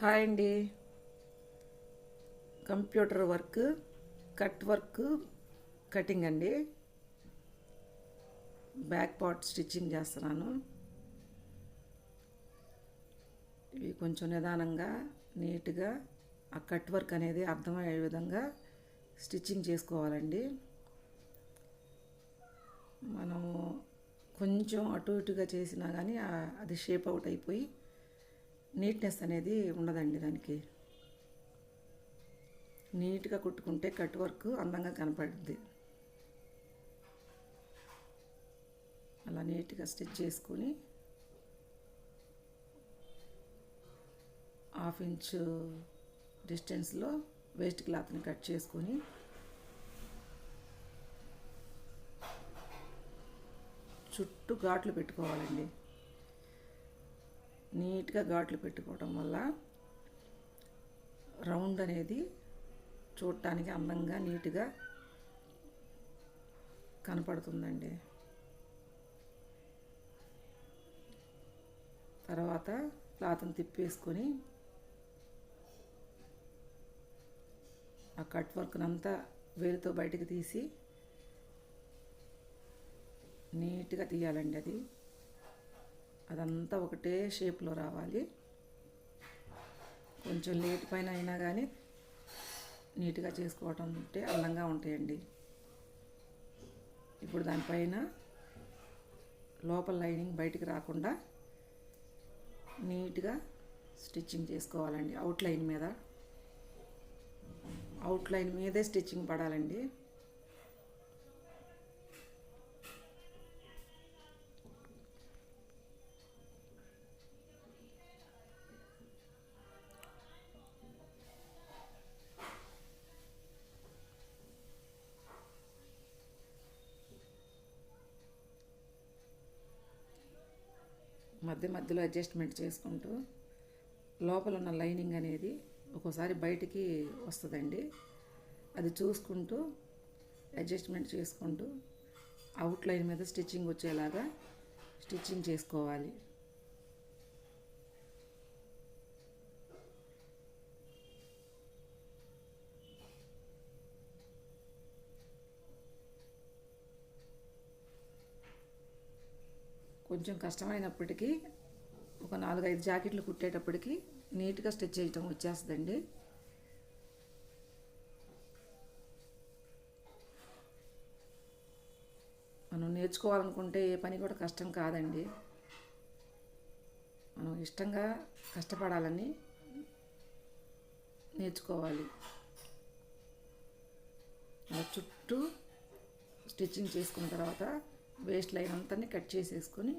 Hi అండి. Computer work cut work cutting అండి. Back part stitching చేస్తున్నాను. ఇవి కొంచెం నిదానంగా నీట్గా ఆ కట్ వర్క్ అనేది అర్థమయ్యే విధంగా స్టిచ్చింగ్ చేసుకోవాలండి. మనము కొంచెం అటు ఇటుగా చేసినా కానీ అది షేప్ అవుట్ అయిపోయి నీట్నెస్ అనేది ఉండదండి దానికి. నీట్గా కుట్టుకుంటే కట్ వర్క్ అందంగా కనపడుద్ది. అలా నీట్గా స్టిచ్ చేసుకుని హాఫ్ ఇంచు డిస్టెన్స్లో వేస్ట్ క్లాత్ని కట్ చేసుకొని చుట్టూ ఘాట్లు పెట్టుకోవాలండి. నీట్గా ఘాట్లు పెట్టుకోవడం వల్ల రౌండ్ అనేది చూడటానికి అందంగా నీట్గా కనపడుతుందండి. తర్వాత క్లాత్ని తిప్పేసుకొని ఆ కట్ వర్క్ని అంతా వేలుతో బయటకు తీసి నీట్గా తీయాలండి అది. అదంతా ఒకటే షేప్లో రావాలి. కొంచెం లేట్ పైన అయినా కానీ నీట్గా చేసుకోవటం ఉంటే అందంగా ఉంటాయండి. ఇప్పుడు దానిపైన లోపల లైనింగ్ బయటికి రాకుండా నీట్గా స్టిచ్చింగ్ చేసుకోవాలండి. అవుట్ లైన్ మీద. అవుట్ లైన్ మీదే స్టిచ్చింగ్ పడాలండి. మధ్య మధ్యలో అడ్జస్ట్మెంట్ చేసుకుంటూ లోపల ఉన్న లైనింగ్ అనేది ఒక్కోసారి బయటికి వస్తుందండి. అది చూసుకుంటూ అడ్జస్ట్మెంట్ చేసుకుంటూ అవుట్ లైన్ మీద స్టిచ్చింగ్ వచ్చేలాగా స్టిచ్చింగ్ చేసుకోవాలి. కొంచెం కష్టమైనప్పటికీ ఒక నాలుగైదు జాకెట్లు కుట్టేటప్పటికి నీట్గా స్టిచ్ చేయటం వచ్చేస్తుందండి. మనం నేర్చుకోవాలనుకుంటే ఏ పని కూడా కష్టం కాదండి. మనం ఇష్టంగా కష్టపడాలని నేర్చుకోవాలి. చుట్టూ స్టిచ్చింగ్ చేసుకున్న తర్వాత వేస్ట్ లైన్ అంతా కట్ చేసేసుకొని